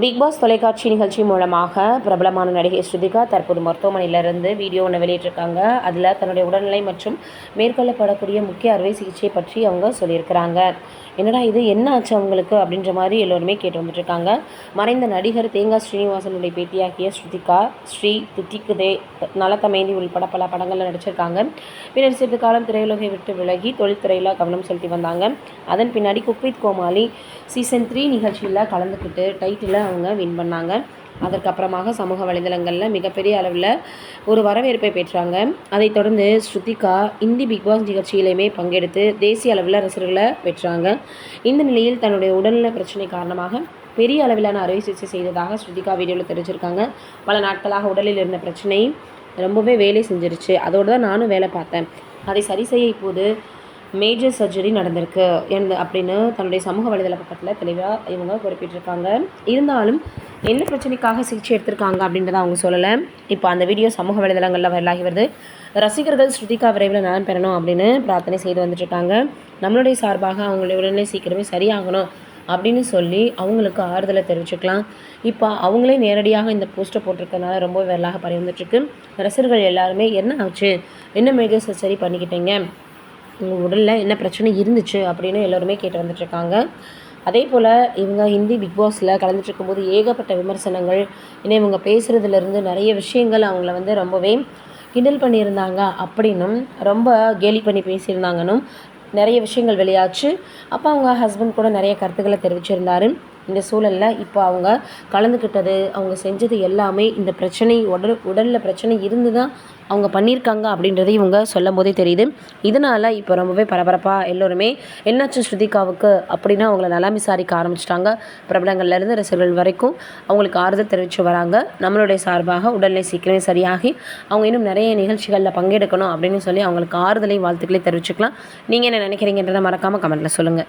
Big pass தொலைக்காட்சி நிகழ்ச்சி மூலமாக பிரபலமான நடிகை ஸ்ருதிகா தற்போது மருத்துவமனையிலிருந்து வீடியோ ஒன்று வெளியிட்டிருக்காங்க. அதில் தன்னுடைய உடல்நிலை மற்றும் மேற்கொள்ளப்படக்கூடிய முக்கிய அறுவை சிகிச்சை பற்றி அவங்க சொல்லியிருக்கிறாங்க. என்னடா இது என்ன ஆச்சு அவங்களுக்கு அப்படின்ற மாதிரி எல்லோருமே கேட்டு வந்துட்டுருக்காங்க. மறைந்த நடிகர் தேங்காய் ஸ்ரீனிவாசனுடைய பேட்டியாகிய ஸ்ருதிகா ஸ்ரீ தித்திக்குதே நலத்தமைந்தி உள்பட பல படங்களில் நடிச்சிருக்காங்க. பின்னர் சிறிது காலம் திரையுலகை விட்டு விலகி தொழில்துறையில் கவனம் செலுத்தி வந்தாங்க. அதன் பின்னாடி குக்வித் கோமாளி சீசன் த்ரீ நிகழ்ச்சியில் கலந்துக்கிட்டு டைட்டில் அவங்க வின் பண்ணாங்க. அதற்கப்புறமாக சமூக வலைதளங்களில் மிகப்பெரிய அளவில் ஒரு வரவேற்பை பெற்றாங்க. அதைத் தொடர்ந்து ஸ்ருதிகா இந்தி பிக் பாஸ் நிகழ்ச்சியிலையுமே பங்கெடுத்து தேசிய அளவில் ரசிகர்களை பெற்றாங்க. இந்த நிலையில் தன்னுடைய உடல்நல பிரச்சனை காரணமாக பெரிய அளவிலான அறுவை சிகிச்சை செய்ததாக ஸ்ருதிகா வீடியோவில் தெரிவிச்சிருக்காங்க. பல நாட்களாக உடலில் இருந்த பிரச்சனை ரொம்பவே வேலை செஞ்சிருச்சு. அதோடு தான் நானும் வேலை பார்த்தேன். அதை சரி செய்ய இப்போது மேஜர் சர்ஜரி நடந்திருக்கு. எந்த அப்படின்னு தன்னுடைய சமூக வலைதள பக்கத்தில் தெளிவாக இவங்க குறிப்பிட்டிருக்காங்க. இருந்தாலும் என்ன பிரச்சனைக்காக சிகிச்சை எடுத்திருக்காங்க அப்படின்றத அவங்க சொல்லலை. இப்போ அந்த வீடியோ சமூக வலைதளங்களில் வரலாகி வருது. ரசிகர்கள் ஸ்ருதிகா விரைவில் நலன் பெறணும் அப்படின்னு பிரார்த்தனை செய்து வந்துட்டுருக்காங்க. நம்மளுடைய சார்பாக அவங்களுடைய உடல்நிலை சீக்கிரமே சரியாகணும் அப்படின்னு சொல்லி அவங்களுக்கு ஆறுதலை தெரிவிச்சுக்கலாம். இப்போ அவங்களே நேரடியாக இந்த போஸ்ட்டை போட்டிருக்கனால ரொம்ப வரலாக பரவி வந்துட்டுருக்கு. ரசிகர்கள் எல்லாருமே என்ன ஆச்சு? என்ன மேஜர் சர்ஜரி பண்ணிக்கிட்டீங்க? உங்கள் உடலில் என்ன பிரச்சனை இருந்துச்சு அப்படின்னு எல்லோருமே கேட்டு வந்துட்டுருக்காங்க அதே போல் இவங்க ஹிந்தி பிக் பாஸில் கலந்துட்டு போது ஏகப்பட்ட விமர்சனங்கள் இன்னும் இவங்க பேசுகிறதுலேருந்து நிறைய விஷயங்கள் அவங்கள வந்து ரொம்பவே கிண்டல் பண்ணியிருந்தாங்க அப்படின்னும் ரொம்ப கேலி பண்ணி பேசியிருந்தாங்கன்னும் நிறைய விஷயங்கள் வெளியாச்சு. அப்போ அவங்க ஹஸ்பண்ட் கூட நிறைய கருத்துக்களை தெரிவிச்சிருந்தாரு. இந்த சூழலில் இப்போ அவங்க கலந்துக்கிட்டது அவங்க செஞ்சது எல்லாமே இந்த பிரச்சனை உடல் உடலில் பிரச்சனை இருந்து தான் அவங்க பண்ணியிருக்காங்க அப்படின்றது இவங்க சொல்லும் போதே தெரியுது. இதனால் இப்போ ரொம்பவே பரபரப்பாக எல்லோருமே என்னாச்சு ஸ்ருதிகாவுக்கு? அப்படின்னா அவங்கள நலம் விசாரிக்க ஆரம்பிச்சிட்டாங்க. பிரபலங்கள்லேருந்து ரசிகர்கள் வரைக்கும் அவங்களுக்கு ஆறுதல் தெரிவித்து வராங்க. நம்மளுடைய சார்பாக உடல்நிலை சீக்கிரமே சரியாகி அவங்க இன்னும் நிறைய நிகழ்ச்சிகளில் பங்கெடுக்கணும் அப்படின்னு சொல்லி அவங்களுக்கு ஆறுதலை வாழ்த்துக்களை தெரிவிச்சுக்கலாம். நீங்கள் என்ன நினைக்கிறீங்கன்றதை மறக்காமல் கமெண்ட்டில் சொல்லுங்கள்